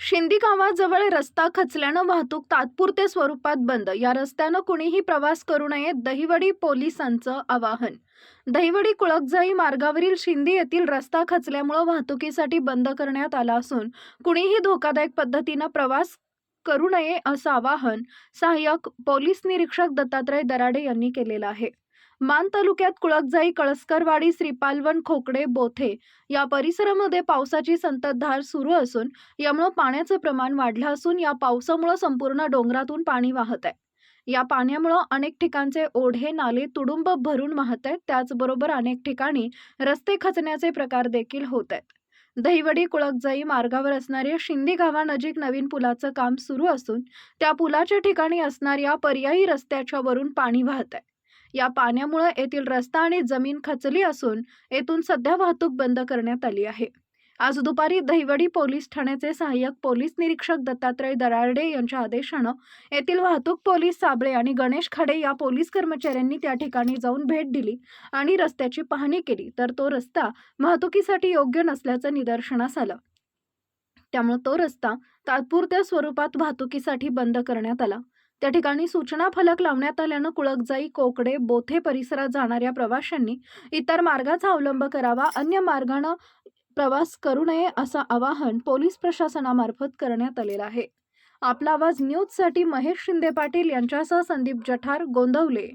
शिंदी गावाजवळ रस्ता खचल्यानं वाहतूक तात्पुरते स्वरूपात बंद. या रस्त्यानं कुणीही प्रवास करू नये दहिवडी पोलिसांचं आवाहन. दहिवडी कुळकजाई मार्गावरील शिंदी येथील रस्ता खचल्यामुळं वाहतुकीसाठी बंद करण्यात आला असून कुणीही धोकादायक पद्धतीनं प्रवास करू नये असं आवाहन सहाय्यक पोलीस निरीक्षक दत्तात्रय दराडे यांनी केलेलं आहे. मान तालुक्यात कुळकजाई कळसकरवाडी श्रीपालवन खोकडे बोथे या परिसरामध्ये पावसाची संततधार सुरू असून यामुळं पाण्याचं प्रमाण वाढलं असून या पावसामुळं संपूर्ण डोंगरातून पाणी वाहत आहे. या पाण्यामुळं अनेक ठिकाणचे ओढे नाले तुडुंब भरून वाहत आहेत. त्याचबरोबर अनेक ठिकाणी रस्ते खचण्याचे प्रकार देखील होत आहेत. दहिवडी कुळकजाई मार्गावर असणाऱ्या शिंदी गावानजीक नवीन पुलाचं काम सुरू असून त्या पुलाच्या ठिकाणी असणाऱ्या पर्यायी रस्त्याच्या वरून पाणी वाहत आहे. या पाण्यामुळे येथील रस्ता आणि जमीन खचली असून येथून सध्या वाहतूक बंद करण्यात आली आहे. आज दुपारी दहिवडी पोलीस ठाण्याचे सहाय्यक पोलीस निरीक्षक दत्तात्रय दराडे यांच्या आदेशानं येथील वाहतूक पोलीस साबळे आणि गणेश खडे या पोलीस कर्मचाऱ्यांनी त्या ठिकाणी जाऊन भेट दिली आणि रस्त्याची पाहणी केली तर तो रस्ता वाहतुकीसाठी योग्य नसल्याचं निदर्शनास आलं. त्यामुळे तो रस्ता तात्पुरत्या स्वरूपात वाहतुकीसाठी बंद करण्यात आला. त्या ठिकाणी सूचना फलक लावण्यात आल्यानं कुळकजाई कोकडे बोथे परिसरात जाणाऱ्या प्रवाशांनी इतर मार्गाचा अवलंब करावा अन्य मार्गानं प्रवास करू नये असं आवाहन पोलीस प्रशासनामार्फत करण्यात आलेलं आहे. आपला आवाज न्यूजसाठी महेश शिंदे पाटील यांच्यासह संदीप जठार गोंदवले.